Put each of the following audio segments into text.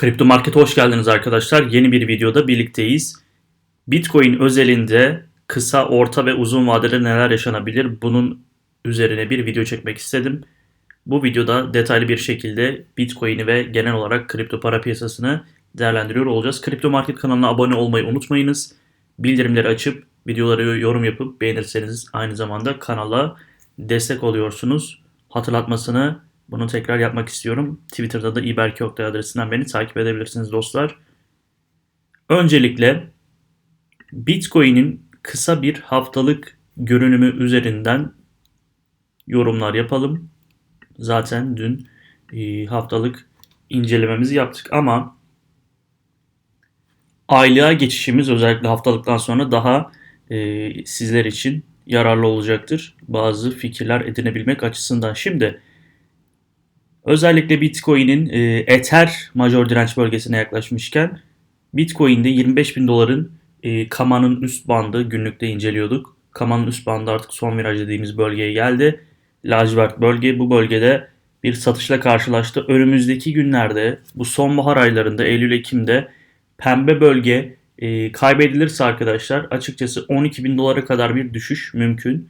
Kripto Market'e hoş geldiniz arkadaşlar. Yeni bir videoda birlikteyiz. Bitcoin özelinde kısa, orta ve uzun vadede neler yaşanabilir? Bunun üzerine bir video çekmek istedim. Bu videoda detaylı bir şekilde Bitcoin'i ve genel olarak kripto para piyasasını değerlendiriyor olacağız. Kripto Market kanalına abone olmayı unutmayınız. Bildirimleri açıp videoları yorum yapıp beğenirseniz aynı zamanda kanala destek oluyorsunuz. Hatırlatmasını bunu tekrar yapmak istiyorum. Twitter'da da İberki Oktay adresinden beni takip edebilirsiniz dostlar. Öncelikle Bitcoin'in kısa bir haftalık görünümü üzerinden yorumlar yapalım. Zaten dün e, haftalık incelememizi yaptık ama aylığa geçişimiz özellikle haftalıktan sonra daha e, sizler için yararlı olacaktır. Bazı fikirler edinebilmek açısından. Şimdi özellikle Bitcoin'in e, Ether major direnç bölgesine yaklaşmışken Bitcoin'de 25 bin doların e, Kama'nın üst bandı günlükte inceliyorduk. Kama'nın üst bandı artık son viraj dediğimiz bölgeye geldi. Lacivert bölge bu bölgede bir satışla karşılaştı. Önümüzdeki günlerde bu sonbahar aylarında Eylül-Ekim'de pembe bölge e, kaybedilirse arkadaşlar açıkçası 12 bin dolara kadar bir düşüş mümkün.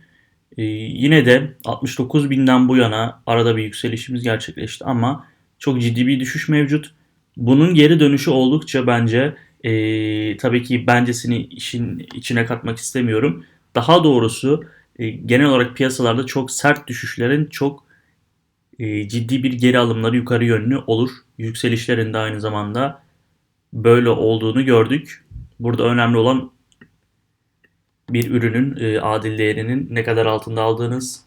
E, yine de 69 binden bu yana arada bir yükselişimiz gerçekleşti ama çok ciddi bir düşüş mevcut. Bunun geri dönüşü oldukça bence e, tabii ki bencesini işin içine katmak istemiyorum. Daha doğrusu e, genel olarak piyasalarda çok sert düşüşlerin çok e, ciddi bir geri alımları yukarı yönlü olur. Yükselişlerin de aynı zamanda böyle olduğunu gördük. Burada önemli olan bir ürünün e, adil değerinin ne kadar altında aldığınız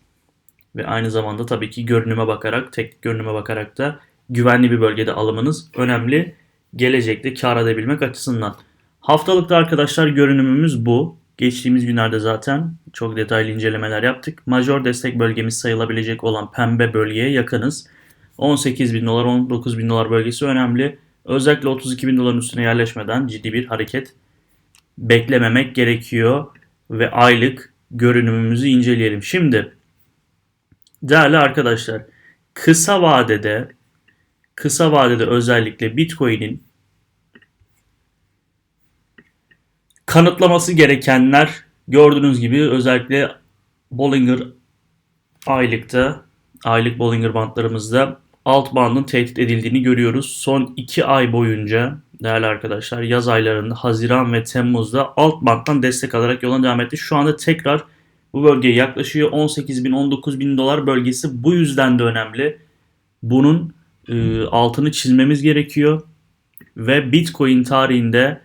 ve aynı zamanda tabii ki görünüme bakarak, tek görünüme bakarak da güvenli bir bölgede alımınız önemli. Gelecekte kar edebilmek açısından. Haftalıkta arkadaşlar görünümümüz bu. Geçtiğimiz günlerde zaten çok detaylı incelemeler yaptık. Major destek bölgemiz sayılabilecek olan pembe bölgeye yakınız. 18 bin dolar, 19 bin dolar bölgesi önemli. Özellikle 32 bin doların üstüne yerleşmeden ciddi bir hareket beklememek gerekiyor. Ve aylık görünümümüzü inceleyelim. Şimdi değerli arkadaşlar kısa vadede kısa vadede özellikle Bitcoin'in kanıtlaması gerekenler gördüğünüz gibi özellikle Bollinger aylıkta aylık Bollinger bantlarımızda alt bandın tehdit edildiğini görüyoruz. Son 2 ay boyunca değerli arkadaşlar yaz aylarında Haziran ve Temmuz'da alt banttan destek alarak yola devam etti. Şu anda tekrar bu bölgeye yaklaşıyor. 18 bin 19 bin dolar bölgesi bu yüzden de önemli. Bunun e, altını çizmemiz gerekiyor. Ve Bitcoin tarihinde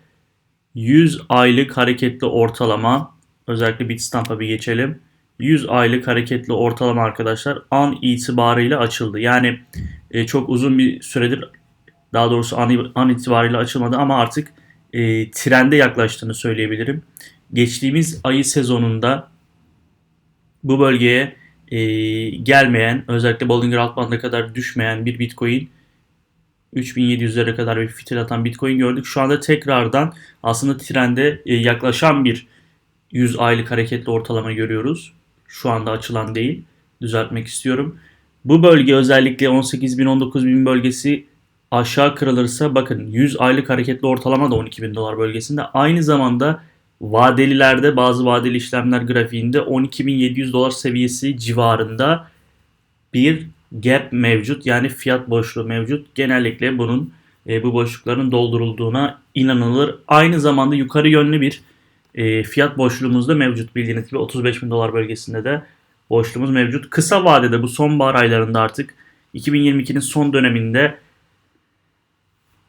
100 aylık hareketli ortalama özellikle Bitstamp'a bir geçelim. 100 aylık hareketli ortalama arkadaşlar an itibarıyla açıldı. Yani e, çok uzun bir süredir daha doğrusu an, an itibariyle açılmadı ama artık e, trende yaklaştığını söyleyebilirim. Geçtiğimiz ayı sezonunda bu bölgeye e, gelmeyen özellikle Bollinger Altband'a kadar düşmeyen bir Bitcoin 3700'lere kadar bir fitil atan Bitcoin gördük. Şu anda tekrardan aslında trende e, yaklaşan bir 100 aylık hareketli ortalama görüyoruz. Şu anda açılan değil. Düzeltmek istiyorum. Bu bölge özellikle 18.000 19.000 bölgesi aşağı kırılırsa bakın 100 aylık hareketli ortalama da 12.000 dolar bölgesinde. Aynı zamanda vadelilerde bazı vadeli işlemler grafiğinde 12.700 dolar seviyesi civarında bir gap mevcut. Yani fiyat boşluğu mevcut. Genellikle bunun e, bu boşlukların doldurulduğuna inanılır. Aynı zamanda yukarı yönlü bir e, fiyat boşluğumuz da mevcut. Bildiğiniz gibi 35 bin dolar bölgesinde de boşluğumuz mevcut. Kısa vadede bu sonbahar aylarında artık 2022'nin son döneminde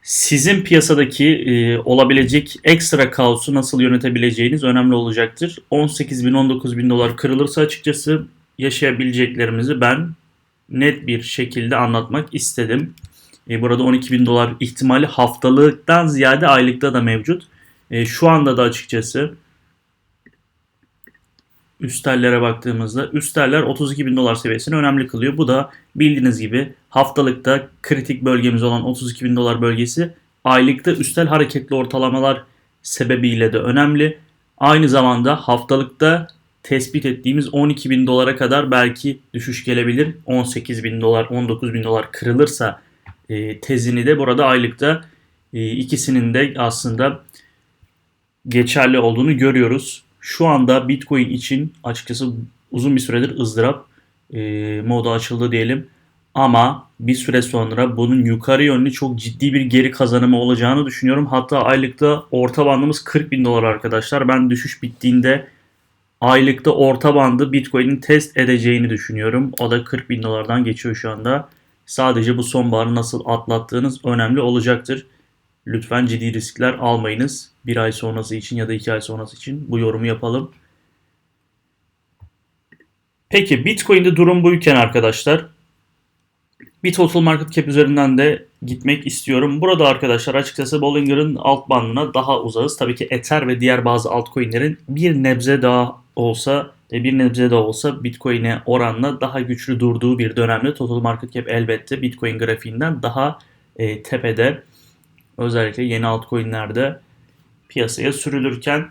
sizin piyasadaki e, olabilecek ekstra kaosu nasıl yönetebileceğiniz önemli olacaktır. 18 bin 19 bin dolar kırılırsa açıkçası yaşayabileceklerimizi ben net bir şekilde anlatmak istedim. E, burada 12 bin dolar ihtimali haftalıktan ziyade aylıkta da mevcut. E, şu anda da açıkçası üstellere baktığımızda üsteller 32 bin dolar seviyesini önemli kılıyor. Bu da bildiğiniz gibi haftalıkta kritik bölgemiz olan 32 bin dolar bölgesi aylıkta üstel hareketli ortalamalar sebebiyle de önemli. Aynı zamanda haftalıkta tespit ettiğimiz 12 bin dolara kadar belki düşüş gelebilir. 18 bin dolar, 19 bin dolar kırılırsa e, tezini de burada aylıkta e, ikisinin de aslında geçerli olduğunu görüyoruz. Şu anda Bitcoin için açıkçası uzun bir süredir ızdırap e, modu açıldı diyelim. Ama bir süre sonra bunun yukarı yönlü çok ciddi bir geri kazanımı olacağını düşünüyorum. Hatta aylıkta orta bandımız 40 bin dolar arkadaşlar. Ben düşüş bittiğinde aylıkta orta bandı Bitcoin'in test edeceğini düşünüyorum. O da 40 bin dolardan geçiyor şu anda. Sadece bu sonbaharı nasıl atlattığınız önemli olacaktır. Lütfen ciddi riskler almayınız. Bir ay sonrası için ya da iki ay sonrası için bu yorumu yapalım. Peki Bitcoin'de durum buyken arkadaşlar bir total market cap üzerinden de gitmek istiyorum. Burada arkadaşlar açıkçası Bollinger'ın alt bandına daha uzağız. Tabii ki Ether ve diğer bazı altcoin'lerin bir nebze daha olsa e, bir nebze de olsa Bitcoin'e oranla daha güçlü durduğu bir dönemde total market cap elbette Bitcoin grafiğinden daha e, tepede. Özellikle yeni altcoin'lerde piyasaya sürülürken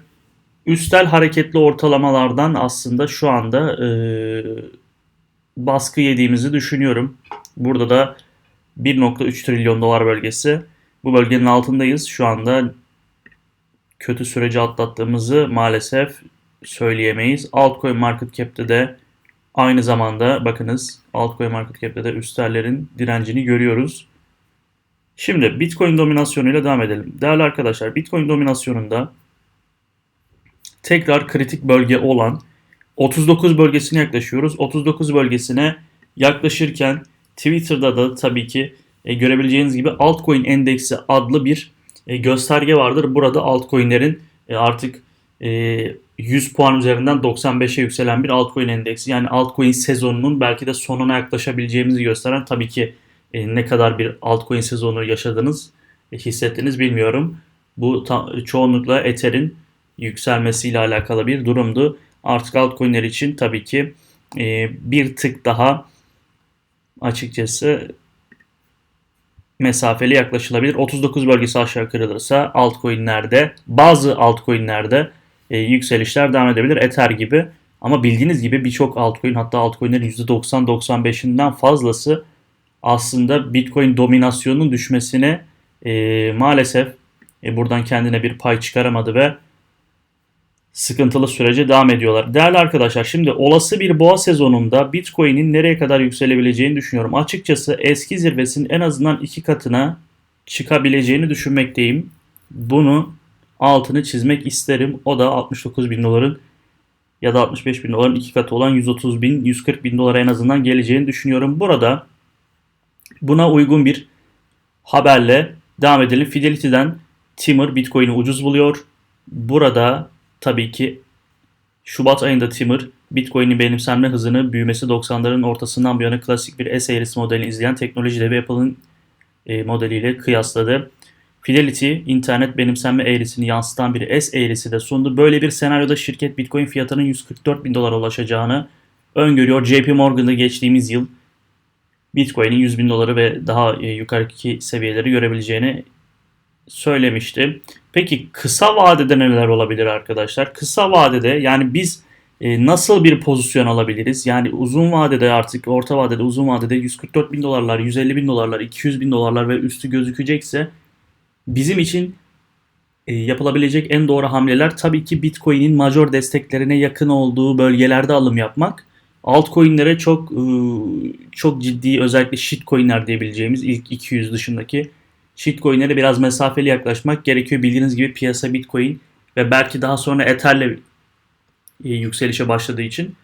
üstel hareketli ortalamalardan aslında şu anda e, baskı yediğimizi düşünüyorum. Burada da 1.3 trilyon dolar bölgesi. Bu bölgenin altındayız. Şu anda kötü süreci atlattığımızı maalesef söyleyemeyiz. Altcoin market cap'te de aynı zamanda bakınız altcoin market cap'te de üstellerin direncini görüyoruz. Şimdi Bitcoin dominasyonuyla devam edelim. Değerli arkadaşlar Bitcoin dominasyonunda tekrar kritik bölge olan 39 bölgesine yaklaşıyoruz. 39 bölgesine yaklaşırken Twitter'da da tabii ki e, görebileceğiniz gibi altcoin endeksi adlı bir e, gösterge vardır. Burada altcoin'lerin e, artık e, 100 puan üzerinden 95'e yükselen bir altcoin endeksi. Yani altcoin sezonunun belki de sonuna yaklaşabileceğimizi gösteren tabii ki e, ne kadar bir altcoin sezonu yaşadınız, e, hissettiniz bilmiyorum. Bu ta, çoğunlukla Ether'in yükselmesiyle alakalı bir durumdu. Artık altcoin'ler için tabii ki e, bir tık daha açıkçası mesafeli yaklaşılabilir. 39 bölgesi aşağı kırılırsa altcoin'lerde bazı altcoin'lerde e, yükselişler devam edebilir. Ether gibi. Ama bildiğiniz gibi birçok altcoin hatta altcoin'lerin %90-95'inden fazlası aslında Bitcoin dominasyonunun düşmesine e, maalesef e, buradan kendine bir pay çıkaramadı ve sıkıntılı sürece devam ediyorlar. Değerli arkadaşlar şimdi olası bir boğa sezonunda Bitcoin'in nereye kadar yükselebileceğini düşünüyorum. Açıkçası eski zirvesinin en azından iki katına çıkabileceğini düşünmekteyim. Bunu altını çizmek isterim. O da 69 bin doların ya da 65 bin doların iki katı olan 130 bin, 140 bin dolara en azından geleceğini düşünüyorum. Burada buna uygun bir haberle devam edelim. Fidelity'den Timur Bitcoin'i ucuz buluyor. Burada tabii ki Şubat ayında Timur Bitcoin'in benimsenme hızını büyümesi 90'ların ortasından bu yana klasik bir S eğrisi modelini izleyen teknoloji devi Apple'ın e, modeliyle kıyasladı. Fidelity internet benimsenme eğrisini yansıtan bir S eğrisi de sundu. Böyle bir senaryoda şirket Bitcoin fiyatının 144 bin dolara ulaşacağını öngörüyor. JP Morgan'da geçtiğimiz yıl Bitcoin'in 100 bin doları ve daha e, yukarıki seviyeleri görebileceğini söylemişti. Peki kısa vadede neler olabilir arkadaşlar? Kısa vadede yani biz e, nasıl bir pozisyon alabiliriz? Yani uzun vadede artık orta vadede uzun vadede 144 bin dolarlar, 150 bin dolarlar, 200 bin dolarlar ve üstü gözükecekse bizim için e, yapılabilecek en doğru hamleler tabii ki Bitcoin'in major desteklerine yakın olduğu bölgelerde alım yapmak. Altcoin'lere çok e, çok ciddi özellikle shitcoin'ler diyebileceğimiz ilk 200 dışındaki shitcoin'lere biraz mesafeli yaklaşmak gerekiyor. Bildiğiniz gibi piyasa Bitcoin ve belki daha sonra Ether'le e, yükselişe başladığı için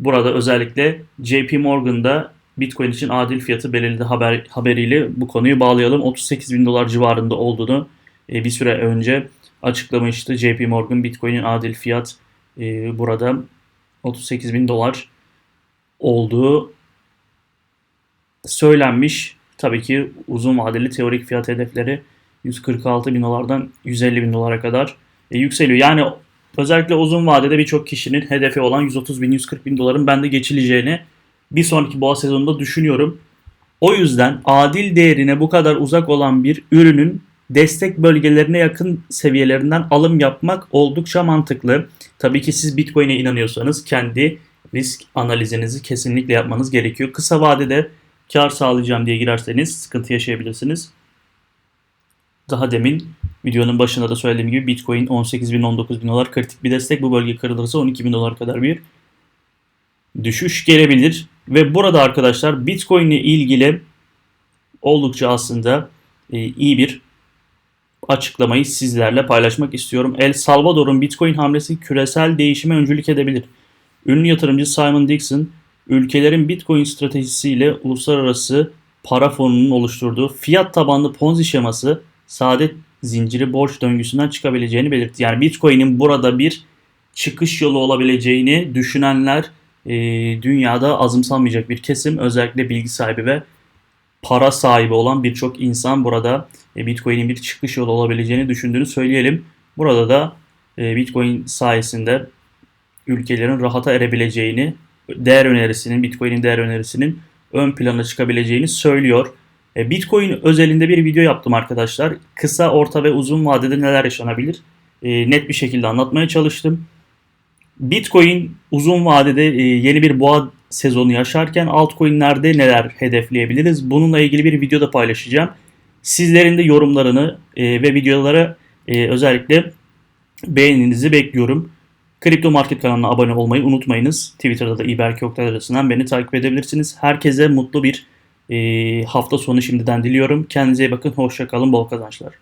burada özellikle JP Morgan'da Bitcoin için adil fiyatı belirledi haber, haberiyle bu konuyu bağlayalım. 38 bin dolar civarında olduğunu e, bir süre önce açıklamıştı. JP Morgan Bitcoin'in adil fiyat burada 38 bin dolar olduğu söylenmiş. Tabii ki uzun vadeli teorik fiyat hedefleri 146 bin dolardan 150 bin dolara kadar e, yükseliyor. Yani özellikle uzun vadede birçok kişinin hedefi olan 130 bin 140 bin doların bende geçileceğini bir sonraki boğa sezonunda düşünüyorum. O yüzden adil değerine bu kadar uzak olan bir ürünün destek bölgelerine yakın seviyelerinden alım yapmak oldukça mantıklı. Tabii ki siz Bitcoin'e inanıyorsanız kendi risk analizinizi kesinlikle yapmanız gerekiyor. Kısa vadede kar sağlayacağım diye girerseniz sıkıntı yaşayabilirsiniz. Daha demin videonun başında da söylediğim gibi Bitcoin 18 bin 19 bin dolar kritik bir destek. Bu bölge kırılırsa 12 bin dolar kadar bir düşüş gelebilir. Ve burada arkadaşlar Bitcoin ile ilgili oldukça aslında e, iyi bir açıklamayı sizlerle paylaşmak istiyorum. El Salvador'un Bitcoin hamlesi küresel değişime öncülük edebilir. Ünlü yatırımcı Simon Dixon, ülkelerin Bitcoin stratejisiyle uluslararası para fonunun oluşturduğu fiyat tabanlı Ponzi şeması saadet zinciri borç döngüsünden çıkabileceğini belirtti. Yani Bitcoin'in burada bir çıkış yolu olabileceğini düşünenler e, dünyada azımsanmayacak bir kesim. Özellikle bilgi sahibi ve para sahibi olan birçok insan burada e, Bitcoin'in bir çıkış yolu olabileceğini düşündüğünü söyleyelim. Burada da e, Bitcoin sayesinde ülkelerin rahata erebileceğini, değer önerisinin, Bitcoin'in değer önerisinin ön plana çıkabileceğini söylüyor. E, Bitcoin özelinde bir video yaptım arkadaşlar. Kısa, orta ve uzun vadede neler yaşanabilir? E, net bir şekilde anlatmaya çalıştım. Bitcoin uzun vadede e, yeni bir boğa sezonu yaşarken altcoin'lerde neler hedefleyebiliriz? Bununla ilgili bir video da paylaşacağım. Sizlerin de yorumlarını ve videolara özellikle beğeninizi bekliyorum. Kripto Market kanalına abone olmayı unutmayınız. Twitter'da da İberk Oktay adresinden beni takip edebilirsiniz. Herkese mutlu bir e, hafta sonu şimdiden diliyorum. Kendinize iyi bakın. Hoşça kalın. Bol kazançlar.